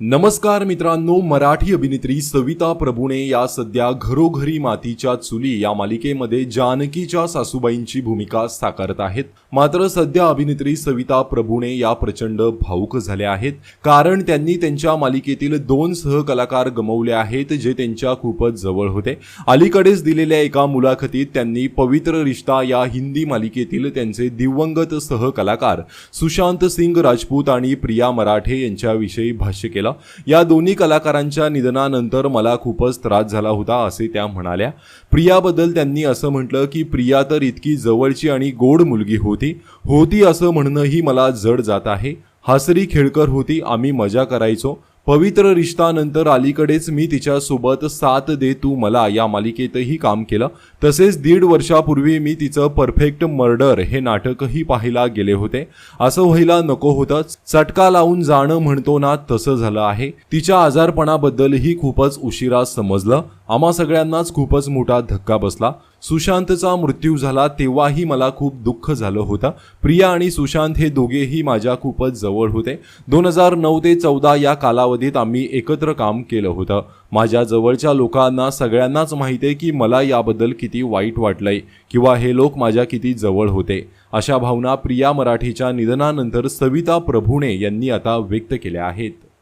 नमस्कार मित्रांनो मराठी अभिनेत्री सविता प्रभूणे या सध्या घरोघरी मातीच्या चुली या मालिकेमध्ये जानकीच्या सासूबाईंची भूमिका साकारत आहेत. मात्र सध्या अभिनेत्री सविता प्रभूणे या प्रचंड भाऊक झाल्या आहेत. कारण त्यांनी त्यांच्या मालिकेतील दोन सहकलाकार गमवले आहेत जे त्यांच्या खूपच जवळ होते. अलीकडेच दिलेल्या एका मुलाखतीत त्यांनी पवित्र रिश्ता या हिंदी मालिकेतील त्यांचे दिवंगत सहकलाकार सुशांत सिंग राजपूत आणि प्रिया मराठे यांच्याविषयी भाष्य केलं. या दोन्ही कलाकारांच्या निधनानंतर मला खूपच त्रास झाला होता असे त्या म्हणाल्या. प्रियाबद्दल त्यांनी असं म्हटलं की प्रिया तर इतकी जवळची आणि गोड मुलगी होती. होती असं म्हणणंही मला जड जात आहे. हसरी खेळकर होती. आम्ही मजा करायचो. पवित्र रिश्तानंतर अलीकडेच मी तिच्यासोबत साथ दे तू मला या मालिकेतही काम केलं. तसेच दीड वर्षापूर्वी मी तिचं परफेक्ट मर्डर हे नाटकही पाहायला गेले होते. असं व्हायला नको होतं. चटका लावून जाणं म्हणतो ना तसं झालं आहे. तिच्या आजारपणाबद्दलही खूपच उशिरा समजलं. आम्हा सगळ्यांनाच खूपच मोठा धक्का बसला. सुशांतचा मृत्यू झाला तेव्हाही मला खूप दुःख झालं होतं. प्रिया आणि सुशांत हे दोघेही माझ्या खूपच जवळ होते. दोन हजार नऊ ते चौदा या कालावधीत आम्ही एकत्र काम केलं होतं. माझ्या जवळच्या लोकांना सगळ्यांनाच माहिती आहे की मला याबद्दल किती वाईट वाटलंय किंवा हे लोक माझ्या किती जवळ होते. अशा भावना प्रिया मराठीच्या निधनानंतर सविता प्रभूणे यांनी आता व्यक्त केल्या आहेत.